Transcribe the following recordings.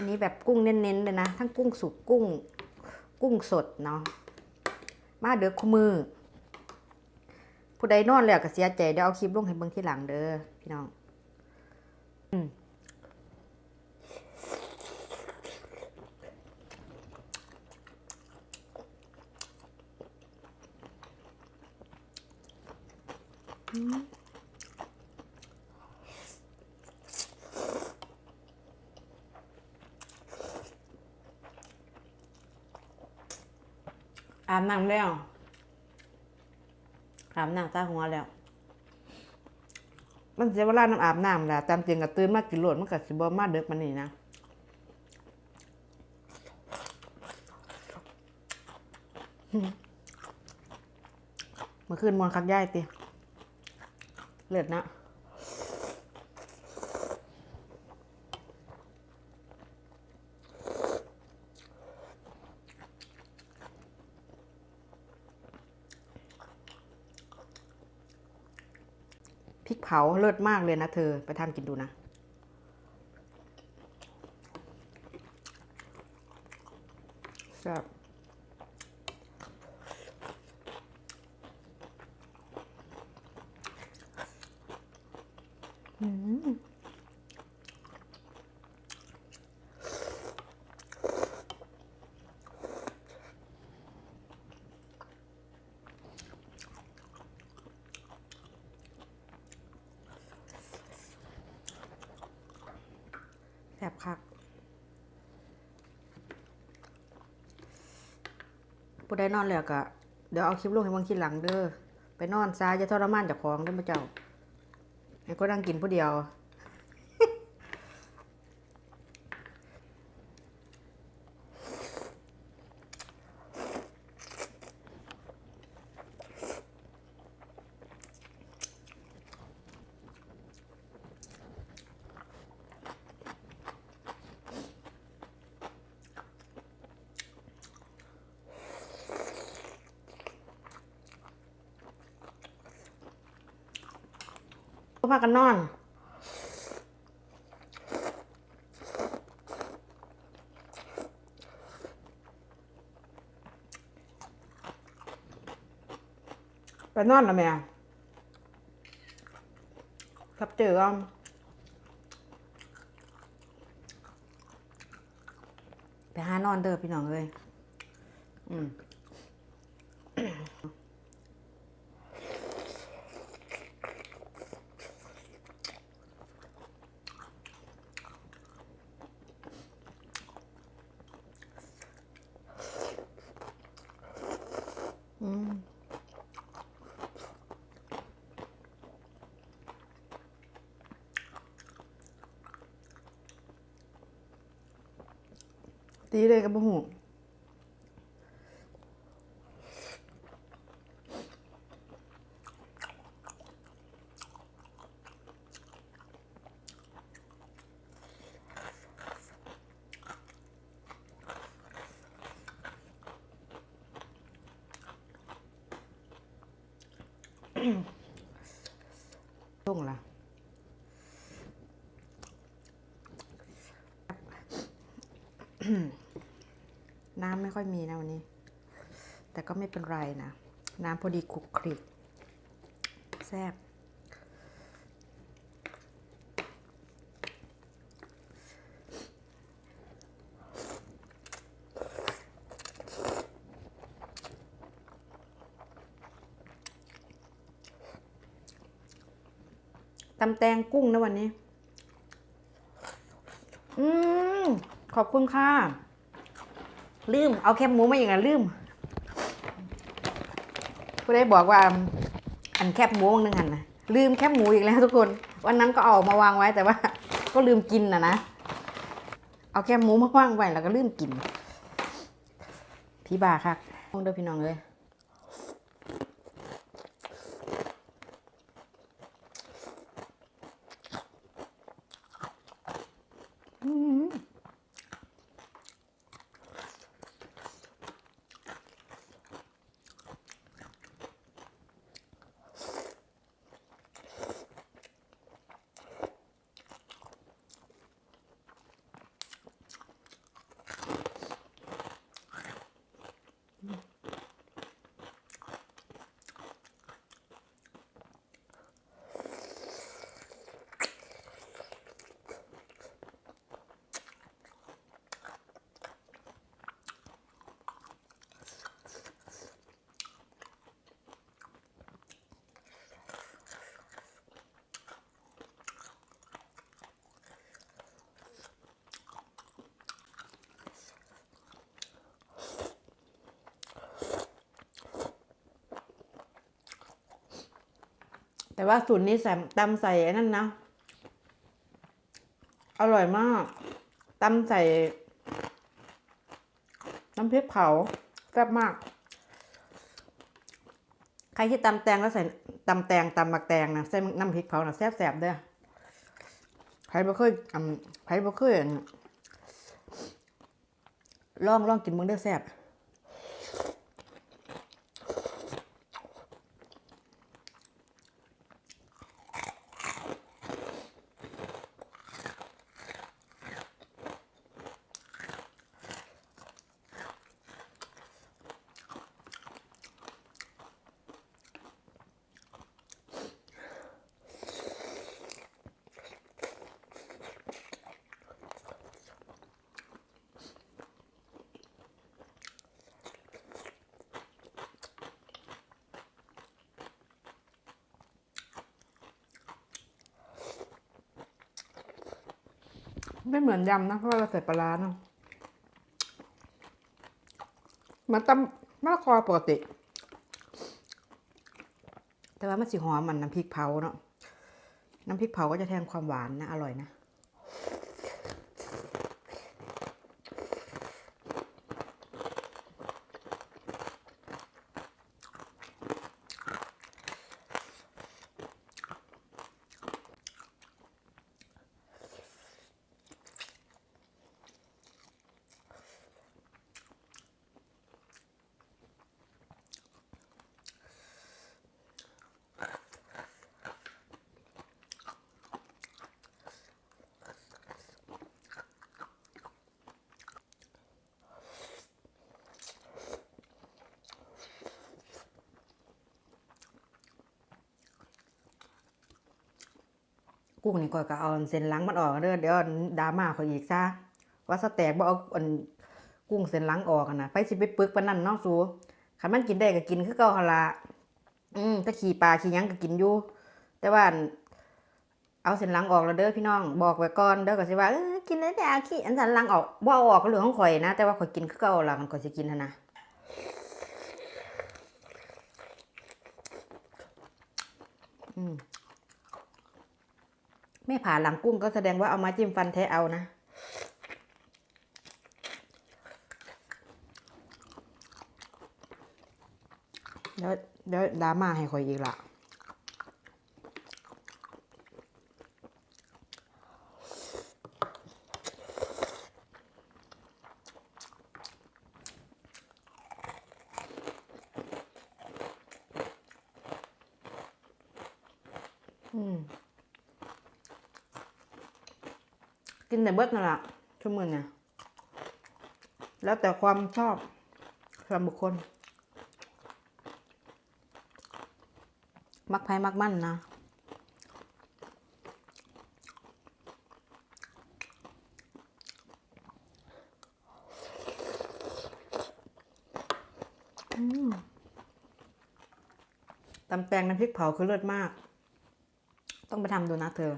วันนี้แบบกุ้งเน้นๆเลยนะ ทั้งกุ้งสุกกุ้ง กุ้งสดเนาะ มาเด้อคู่มือ ผู้ใดนอนแล้วก็เสียใจเดี๋ยวเอาคลิปลงให้เบิ่งทีหลังเด้อพี่น้อง อืมอาบน้ำแล้วอาบน้ำตาหัวแล้ว มันเสียเวลาน้ำอาบน้ำแหละตามจริงก็ตื่นมากินโหลดมันก็สิบ่มาเด็กมันนี่นะเมื่อคืนมวนคักย่ายติเลือดนะ เผาเลิศมากเลยนะเธอไปทำกินดูนะแซ่บอืม บคักผู้ใดนอนแล้วก็เดี๋ยวเอาคลิปลงให้บางทีหลังเด้อไปนอนซาจะทรมานจากของได้ไหมเจ้าไอ้ก็นั่งกินผู้เดียว พากันนอนไปนอนแล้วแม่ครับเจอกันไปหานอนเด้อพี่น้องเลยอืม ตีเลยกับบุหูส่งละน้ำไม่ค่อยมีนะวันนี้ แต่ก็ไม่เป็นไรนะ น้ำพอดีคลุกคลิกแซ่บตำแตงกุ้งนะวันนี้ อืม ขอบคุณค่ะ ลืม เอาแคบหมูมาอย่างนั้นลืมผู้ได้บอกว่าอันแคบหมูวันนึงอันนะลืมแคบหมูอีกแล้วทุกคน วันนั้นก็เอาอกมาวางไว้แต่ว่า ก็ลืมกินนะนะ เอาแคบหมูมาวางไว้แล้วก็ลืมกินพี่บาค่ะมองเด้อพี่น้องเลย แต่ว่าสูตรนี้ใส่ตำใส่ไอ้นั่นนะ อร่อยมากตำใส่ น้ำพริกเผาแซ่บมาก ใครที่ตำแตงแล้วใส่ตำแตงตำบักแตงนะใส่น้ำพริกเผานะแซ่บๆเด้อใครบ่เคยอืมใครบ่เคยอันลองลองกินมึงเด้แซ่บ ไม่เหมือนยำนะเพราะว่าเราใส่ปลาร้าเนาะเหมันตำมะละกอปกติ แต่ว่ามันสีหอมมันน้ำพริกเผาเนาะน้ำพริกเผาก็จะแทนความหวานนะ อร่อยนะ กุ้งนี่ก่อยก็เอาเส้นหลังมันออกเด้อเดี๋ยวดราม่าเขาอีกซะว่าสแตกบ่เอาอันกุ้งเส้นหลังออกนะไปสิไปปึกปนนั้นเนาะสูคันมันกินได้ก็กินคือเก่าหละอืมถ้าขี่ปลาขี่ยังก็กินอยู่ แต่ว่าเอาเส้นหลังออกแล้วเด้อพี่น้องบอกไว้ก่อนเด้อก็สิว่ากินได้แต่ขี้อันสันหลังออกบ่เอาออกก็เรื่องของข่อยนะ แต่ว่าข่อยกินคือเก่าละมันก็สิกินหั่นนะอืม ไม่ผ่าหลังกุ้งก็แสดงว่าเอามาจิ้มฟันแท้เอานะ เดี๋ยวเดี๋ยวดราม่าให้คอยอีกละอืม กินแต่เบิดนั่นแหละชั่วโมงเนี่ยแล้วแต่ความชอบส่วนบุคคล มักไพ่มักมั่นนะอืมตำแตงน้ำพริกเผาคือเลิศมาก ต้องไปทำดูนะเธอ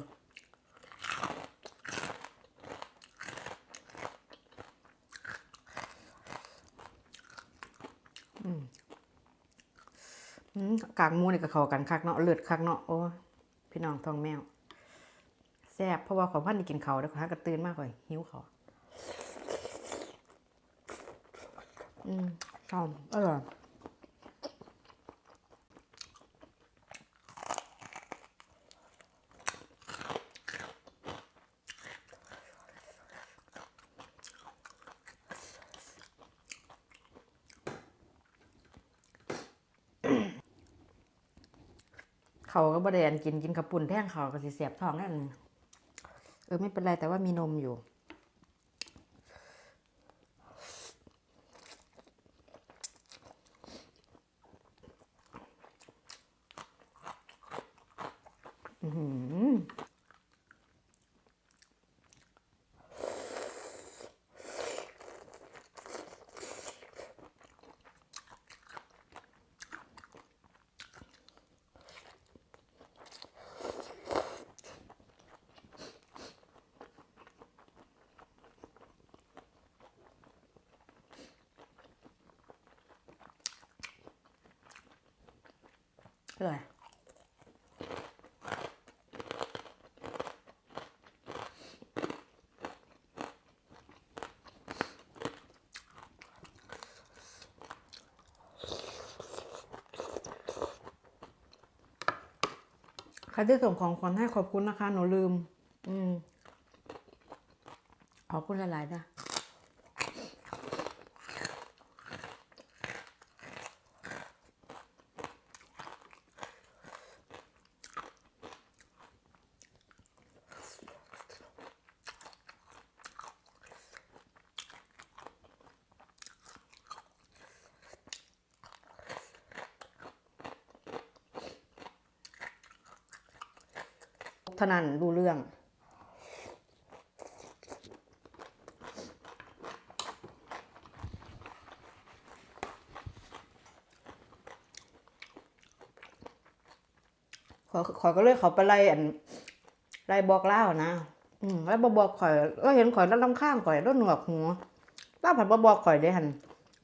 อืม กางมูนี่ก็เข้ากันคักเนาะเลือดคักเนาะโอ้พี่น้องทองแมวแซ่บเพราะว่าขอพันได้กินเขาแล้วขอพันกระตื่นมากเลยหิวเขาอืมชอบอร่อย เขาก็บ่ได้อันกินกินกระปุ่นแท่งเขาก็สิเสียบท้องนั่นเออไม่เป็นไรแต่ว่ามีนมอยู่ เลยใครที่ส่งของขวัญให้ขอบคุณนะคะ หนูลืม อืมขอบคุณหลายๆนะ เท่านั้นดูเรื่อง ขอขอยก็เลยเขาไปไล่อันไล่บอกเล่านะ อืมแล้วบบอกข่อยก็เห็นข่อยแล้วลำข้างข่อยแล้วหนวกหัวเล่าผัดบบอกข่อยได้หัน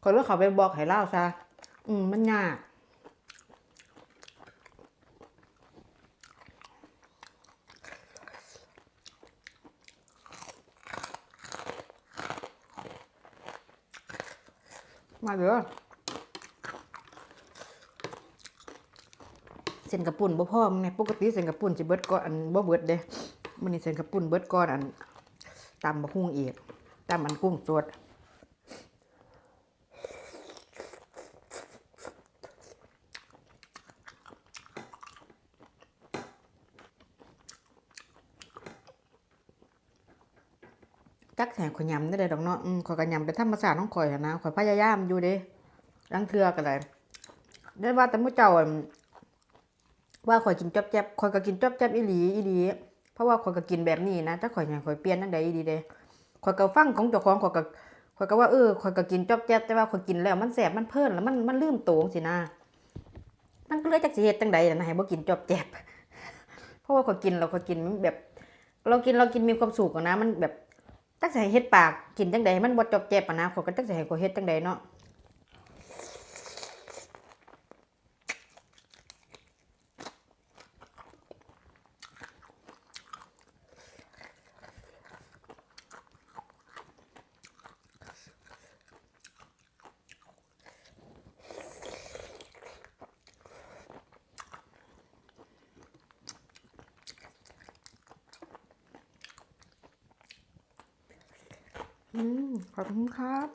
ข่อยเลยเขาไปบอกให้เล่าซะอืมมันยาก มาเด้อเส้นกระปุ่นบ่พ่อมึงเนี่ยปกติเส้นกระปุ่นจะเบิดก่อนอันบ่เบิดเด้มันนี่เส้นกระปุ่นเบิดก่อนอันตำบะฮุ่งอีกตำอันกุ้งสด ข่อยยำได้เลยดอกเนาะอืมข่อยก็ยำเป็นธรรมชาติของข่อยนะข่อยพยายามอยู่เด้ลังเทือก็ได้ได้ว่าแต่มื้อเจ้าว่าข่อยกินจ๊อบแจ๊บข่อยก็กินจ๊อบแจ๊บอีหลีอีหลีเพราะว่าข่อยก็กินแบบนี้นะถ้าข่อยอยากข่อยเปลี่ยนจังใดอีดีเด้ข่อยก็ฟังของเจ้าของข่อยก็ข่อยก็ว่าเออข่อยก็กินจ๊อบแจ๊บแต่ว่าข่อยกินแล้วมันแสบมันเพลินแล้วมันมันลืมโตงสินะมันก็เลยจักสิเฮ็ดจังใดน่ะให้บ่กินจ๊อบแจ๊บเพราะว่าข่อยกินเราข่อยกินแบบ เรากินเรากินมีความสุขนะมันแบบ จักสิให้เฮ็ดปากกินจังใดมันบ่จอบแจ๊บปะนะข้อยก็จักสิให้ข่อยเฮ็ดจังใดเนาะ อืมขอบคุณครับ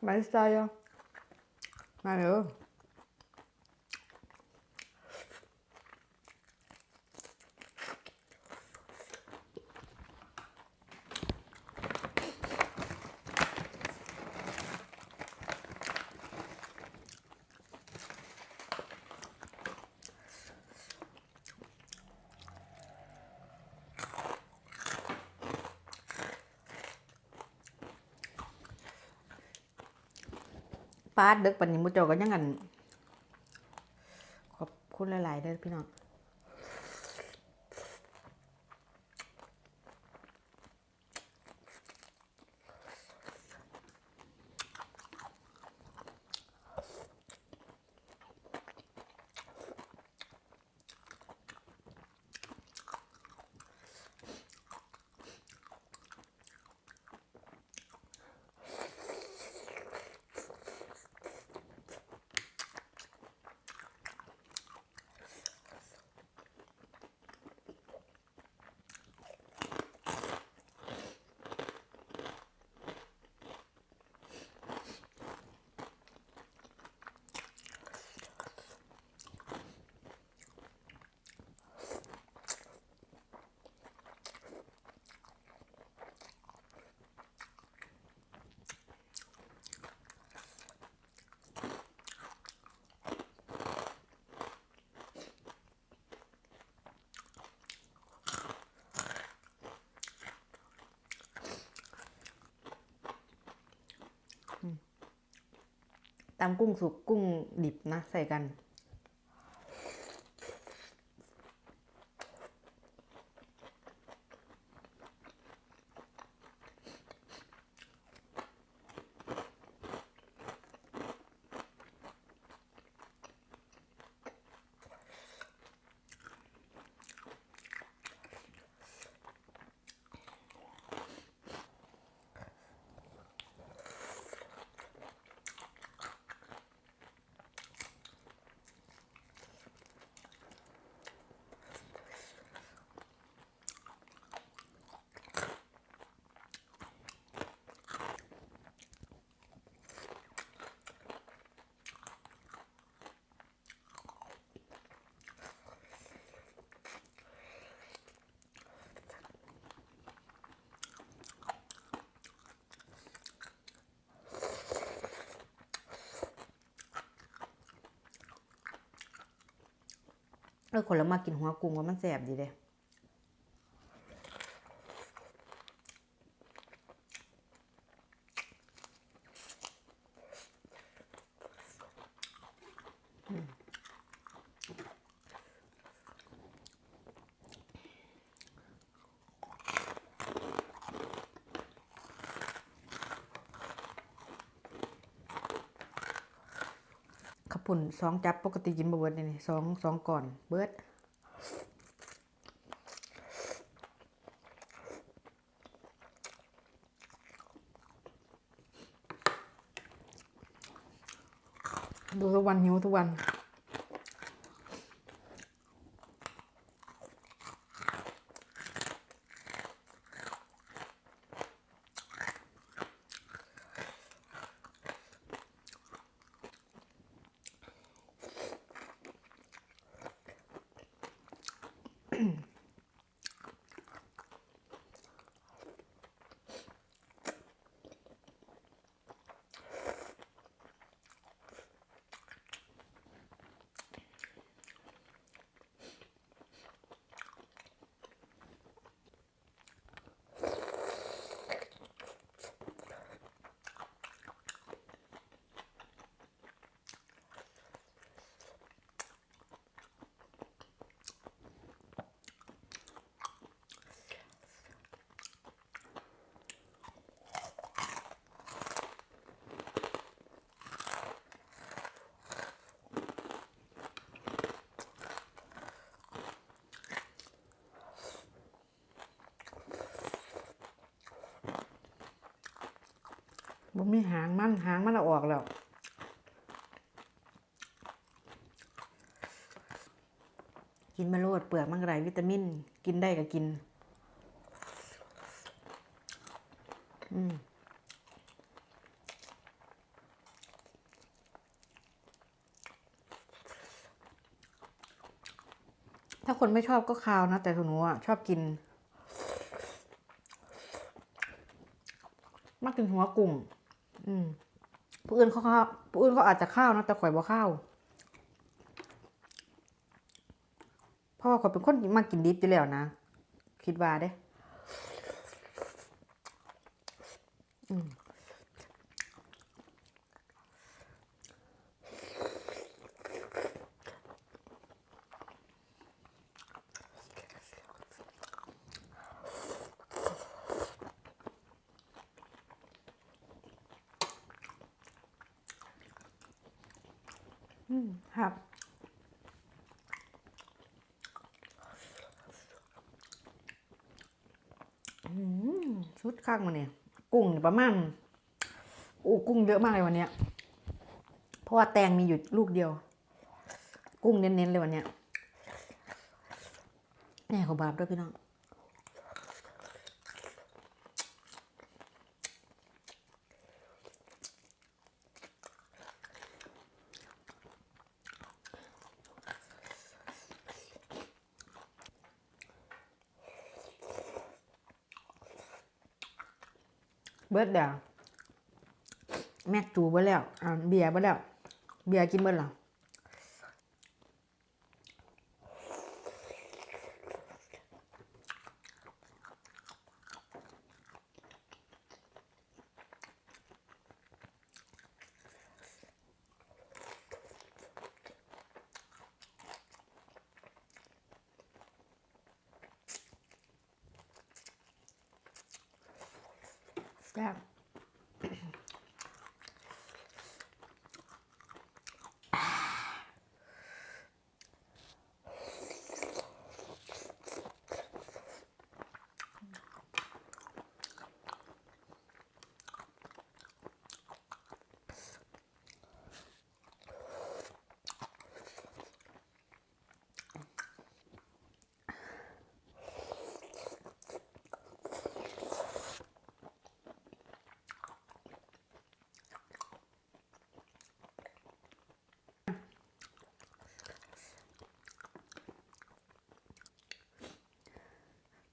맛있어요. 아유. ป้าดเด็กปันนี้มุจโจาก็ยังกันขอบคุณหลาย ๆเด้อพี่น้อง ตำกุ้งสุกกุ้งดิบนะใส่กัน เออคนละมากินหัวกุ้งว่ามันแสบดีเลย สองจับปกติกินบเบิดนี่สองสองก่อนเบิดดูทุกวันหิวทุกวัน บ่มีหางมันหางมันอออกแล้วกินมาโลดเปลือกมันก็ไรวิตามิน กินได้ก็กิน อืมถ้าคนไม่ชอบก็คาวนะ แต่หนูอะชอบกิน มากกินหัวกุ้ง อืมผู้อื่นเขาข้าวผู้อื่นเขาอาจจะข้าวนะแต่ข่อยบ่ข้าวเพราะว่าข่อยเป็นคนมากินดิบอยู่แล้วนะ คิดว่าเด้ อืม อืมครับอืมชุดข้างมาเนี่ย กุ้งประมาณโอ้กุ้งเยอะมากเลยวันเนี้ย เพราะว่าแตงมีอยู่ลูกเดียว กุ้งเน้นๆเลยวันเนี้ยแน่ขาบาปด้วยพี่น้อง เบิดเดี๋ยวแม็กจูเบิดแล้วอ่าเบียร์เบิดแล้ว เบียร์กินเบิดหรอ Stop.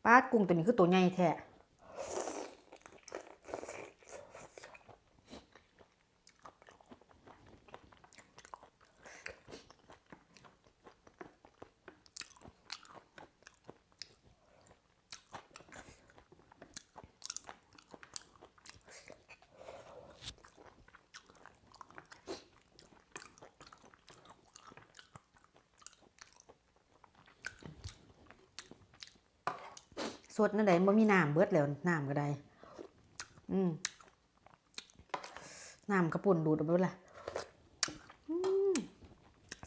ป้ากุ้งตัวนี้คือตัวใหญ่แท้ สดนั่นใดบ่มีน้ำเบิดแล้วน้ำก็ได้ อืมน้ำกระปุ่นดูดเอาไปละ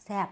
แซ่บ